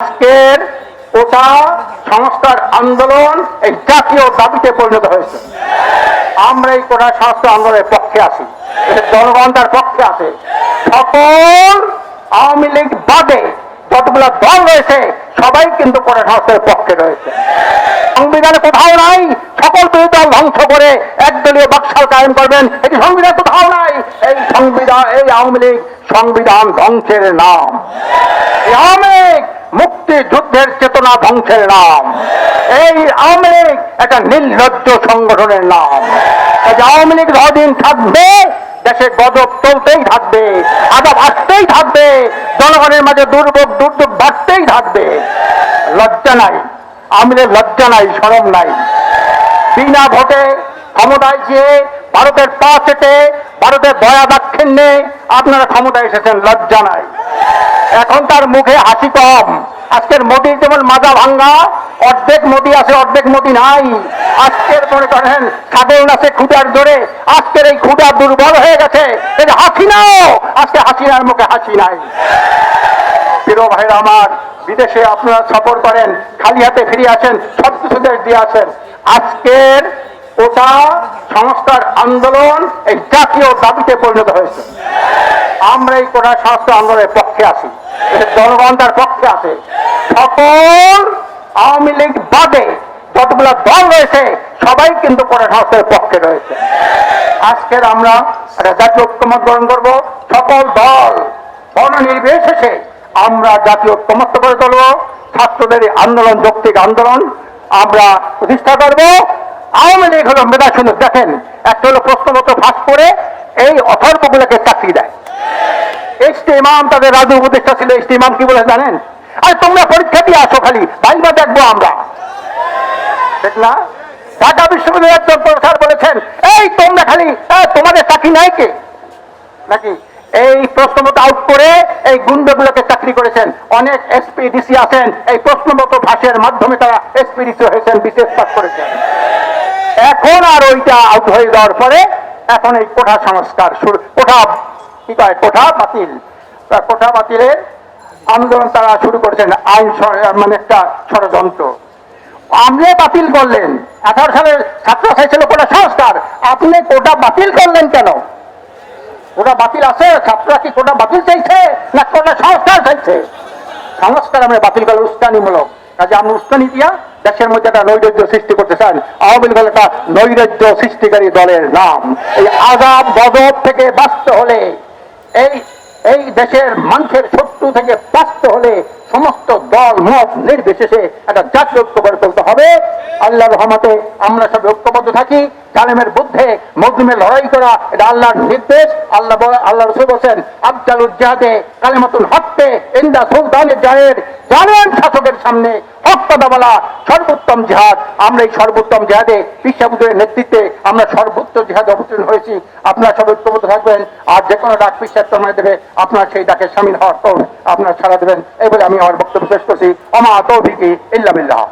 আজকের ওটা সংস্কার আন্দোলন এই জাতীয় দাবিতে পরিণত হয়েছে। আমরা এই কোটা সংস্কার আন্দোলনের পক্ষে আছি। জনগণ তার পক্ষে আছে। সকল আওয়ামী লীগ বাদে যতগুলো দল রয়েছে, সবাই কিন্তু কোটা সংস্কারের পক্ষে রয়েছে। সংবিধানে কোথাও নাই, সকল বিরোধী দল ধ্বংস করে একদলীয় বাকশাল কায়েম করবেন। এটি সংবিধান কোথাও নাই। এই সংবিধান, এই আওয়ামী লীগ সংবিধান ধ্বংসের নাম। আওয়ামী লীগ মুক্তি যুদ্ধের চেতনা ধ্বংসের নাম। এই আওয়ামী লীগ একটা নির্লজ্জ সংগঠনের নাম। আওয়ামী লীগ যতদিন থাকবে, দেশে গজব চলতেই থাকবে আদাব আসতেই থাকবে, জনগণের মাঝে দুর্ভোগ, দুর্যোগ বাড়তেই থাকবে। লজ্জা নাই, আওয়ামী লজ্জা নাই, সরম নাই। বিনা ভোটে ক্ষমতায় গিয়ে ভারতের পা চেটে, ভারতের দয়া দাক্ষিণ্যে আপনারা ক্ষমতায় এসেছেন, লজ্জা নাই। এখন তার মুখে হাসি কম। আজকের মোদির যেমন মাজা ভাঙ্গা, অর্ধেক মোদি আছে, অর্ধেক মোদি নাই। আজকের মনে করেন সাধারণ আছে খুঁটার জোরে। আজকের এই খুঁটা দুর্বল হয়ে গেছে। হাসি নাও! আজকে হাসিনার মুখে হাসি নাই। প্রিয় ভাইরা আমার, বিদেশে আপনারা সফর করেন, খালি হাতে ফিরে আসেন, সব কিছু দেশ দিয়ে আসেন। আজকের ওটা সংস্কার আন্দোলন এই জাতীয় দাবিতে পরিণত হয়েছে। আমরা এই কোটা সংস্কার আন্দোলনের পক্ষে আছি জনগণ তার পক্ষে আছে। সকল আওয়ামী লীগ বাদে যতগুলো দল রয়েছে, সবাই কিন্তু কোটা সংস্কারের পক্ষে রয়েছে। আজকের আমরা একটা জাতীয় ঐক্যমত গ্রহণ করব। সকল দল নির্বিশেষে আমরা জাতীয় ঐক্যমত্য করে তুলব। ছাত্রদের আন্দোলন, যৌক্তিক আন্দোলন আমরা প্রতিষ্ঠা করব। আওয়ামী লীগ হলো মেধা শুনে দেখেন, একটা হলো প্রশ্নপত্র ফাঁস করে এই অথর্বগুলোকে চাকরি দেয়। এসটি ইমাম তাদের রাজু উপদেষ্টা ছিল। এসটি ইমাম কি বলে জানেন? আর, তোমরা পরীক্ষা দিয়ে আসো খালি বাইবা দেখব আমরা। ঠিক না? ঢাকা বিশ্ববিদ্যালয়ের একজন প্রফেসর বলেছেন, এই, তোমরা খালি তোমাদের চাকরি নাই কে? নাকি? এই প্রশ্নমতো আউট করে এই গুন্ডগুলোকে চাকরি করেছেন। অনেক এসপি ডিসি আছেন। এই প্রশ্ন মতো ভাষের মাধ্যমে তারা এসপি ডিসি হয়েছেন বিশেষ পাস করেছেন। এখন আর ওইটা আউট হয়ে যাওয়ার পরে এখন এই কোঠা সংস্কার কোঠা কি কয়? কোঠা বাতিল। কোঠা বাতিলের আন্দোলন তারা শুরু করেছেন, আইন মানে একটা ষড়যন্ত্র। আপনি বাতিল করলেন। আঠারো সালের ছাত্র ছিল কোটা সংস্কার। আপনি কোটা বাতিল করলেন কেন? কোটা বাতিল আছে? ছাত্ররা কি কোটা বাতিল চাইছে না কোটা সংস্কার চাইছে? সংস্কার আমরা বাতিল করে উস্কানিমূলক। কাজে আমরা উস্কানি দিয়া দেশের মধ্যে একটা নৈরাজ্য সৃষ্টি করতে চান। আওয়ামী লীগ একটা নৈরাজ্য সৃষ্টিকারী দলের নাম। এই আজাব গজব থেকে বাঁচতে হলে এই এই দেশের মানুষের শত্রু থেকে পাস্ত হলে সমস্ত দল, মত নির্বিশেষে একটা জাতীয় ঐক্য করে তুলতে হবে। আল্লাহ রহমতে আমরা সব ঐক্যবদ্ধ থাকি। জালেমের বুদ্ধে মজলুমে লড়াই করা, এটা আল্লাহর নির্দেশ। আল্লাহ আল্লাহ রসুল বলছেন আফজাল উজ্জাহাদে কালেমাতুল হককে ইন্দা সুলতানের জাহের। জালেম শাসকের সামনে হক বলা সর্বোত্তম জিহাদ। আমরা এই সর্বোত্তম জেহাদে পিসাবুদের নেতৃত্বে আমরা সর্বোত্তম জিহাদে অবতীর্ণ হয়েছি। আপনারা সব ঐক্যবদ্ধ থাকবেন। আর যে কোনো ডাক পিসার তোমায় দেবে, আপনারা সেই ডাকে সামিল হওয়ার আপনারা ছাড়া দেবেন। এই বলে আমি আমার বক্তব্য শেষ করছি। অমা তৌফিকি ইল্লামিল্লাহ